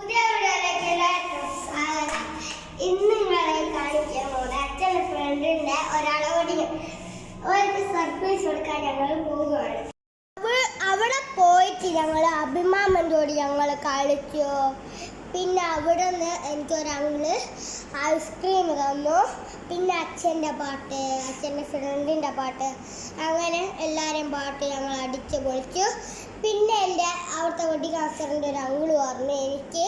പുതിയ വീഡിയോയിലേക്ക് എല്ലാവർക്കും സ്വാഗതം. ഇന്ന് നിങ്ങളെ കാണിക്കാൻ പോകുന്നത് അച്ഛന്റെ ഫ്രണ്ടിന്റെ ഒരാളെ ഓടിക്കും അവർക്ക് സർപ്രൈസ് കൊടുക്കാൻ ഞങ്ങൾ പോവുകയാണ്. അവ- അവിടെ പോയിട്ട് ഞങ്ങൾ അഭിമാമന്റോട് ഞങ്ങൾ കളിച്ചു. പിന്നെ അവിടെ നിന്ന് എനിക്കൊരങ്ങൾ ഐസ്ക്രീം തന്നു. പിന്നെ അച്ഛന്റെ പാട്ട് അച്ഛന്റെ ഫ്രണ്ടിന്റെ പാട്ട്. അങ്ങനെ എല്ലാവരെയും പാട്ട് ഞങ്ങൾ അടിച്ച് പൊളിച്ചു പിന്നെ എന്റെ അവിടുത്തെ വെടി കാസറിന്റെ ഒരു അങ്കിൾ പറഞ്ഞു എനിക്ക്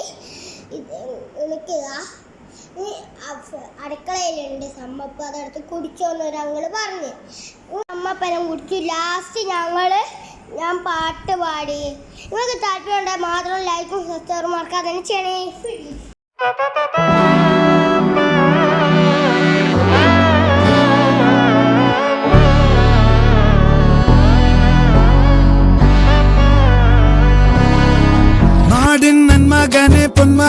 എനിക്ക് അടുക്കളയിലുണ്ട് സമ്മപ്പ് അതെടുത്ത് കുടിച്ചോന്ന് ഒരു അങ്കിൾ പറഞ്ഞു. അമ്മപ്പനം കുടിച്ചു. ലാസ്റ്റ് ഞങ്ങൾ ഞാൻ പാട്ട് പാടി. നിങ്ങൾക്ക് താല്പര്യം ഉണ്ടെങ്കിൽ മാത്രം ലൈക്കും സബ്സ്ക്രൈബും മറക്കാതെ ചെയ്യണേ.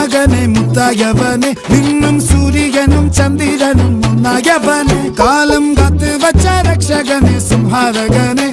மகனே முத்தாயவனே விண்ணும் சூரியனும் சந்திரனும் முன்னாயவனே. காலம் காத்து வச்ச ரக்ஷகனே சிம்ஹாரகனே.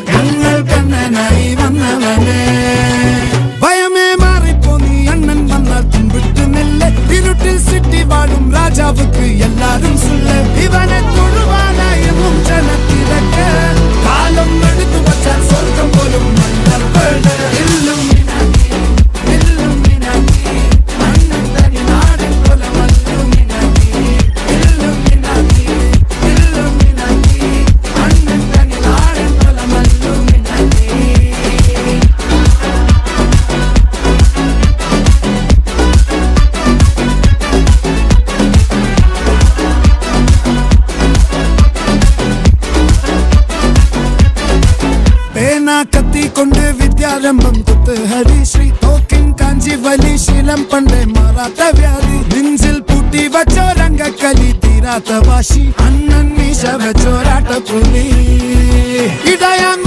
വിദ്യാരംഭം കുത്ത് ഹരിശ്രീ തോക്കിൻ കാഞ്ചി വലി ശീലം പണ്ടേ മാറാത്ത വ്യാധി. നെഞ്ചിൽ പൂട്ടി വച്ചോരംഗക്കലി തീരാത്ത വാശി. അണ്ണൻ മീശ വെച്ചോരാട്ട പുലി. ഇടയാൻ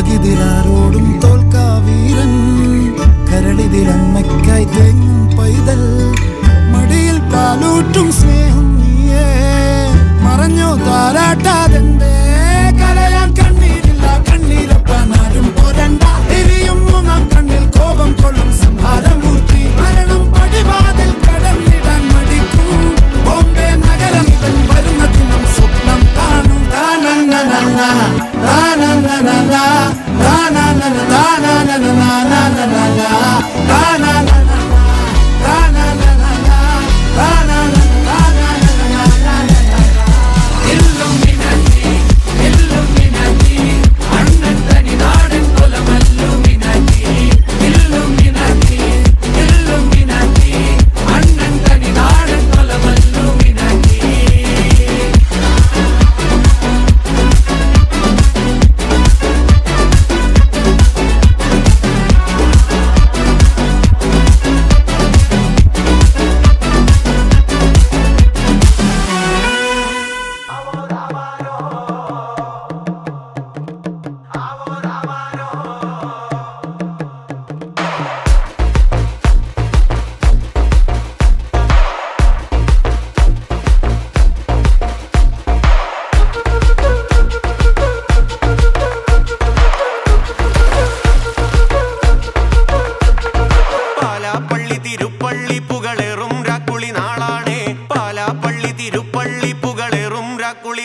ഉലകിതിരാരോടും തോൽക്കാ വീരൻ കരളിതിരമ്മയ്ക്കായി തേങ്ങും പൈതൽ. മടിയിൽ പാലൂട്ടും സ്നേഹം നീയേ. മറഞ്ഞോ താരാട്ടാതെന്തേ.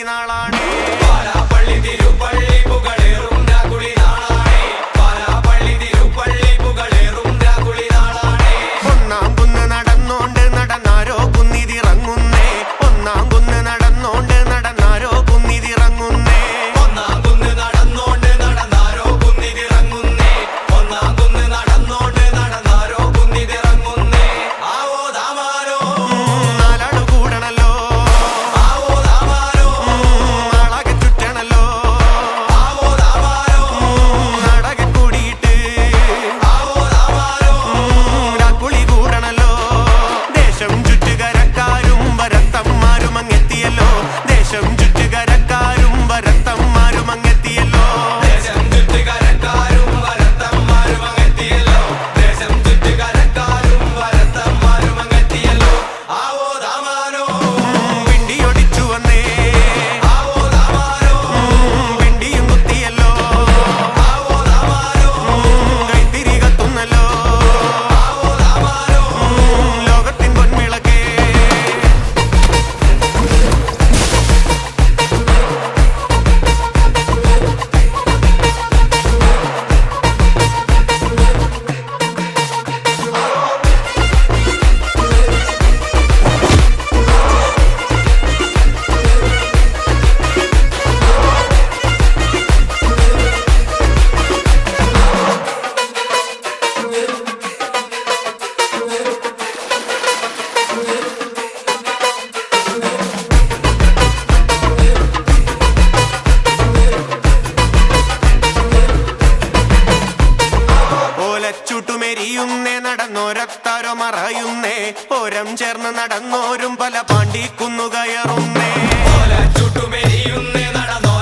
നാളാണ് ഓരം ചേർന്ന് നടന്നോരും പല പാണ്ടിക്കുന്നു കയറുന്നേ ചുട്ടുമെരിയുന്നേ നടന്നോ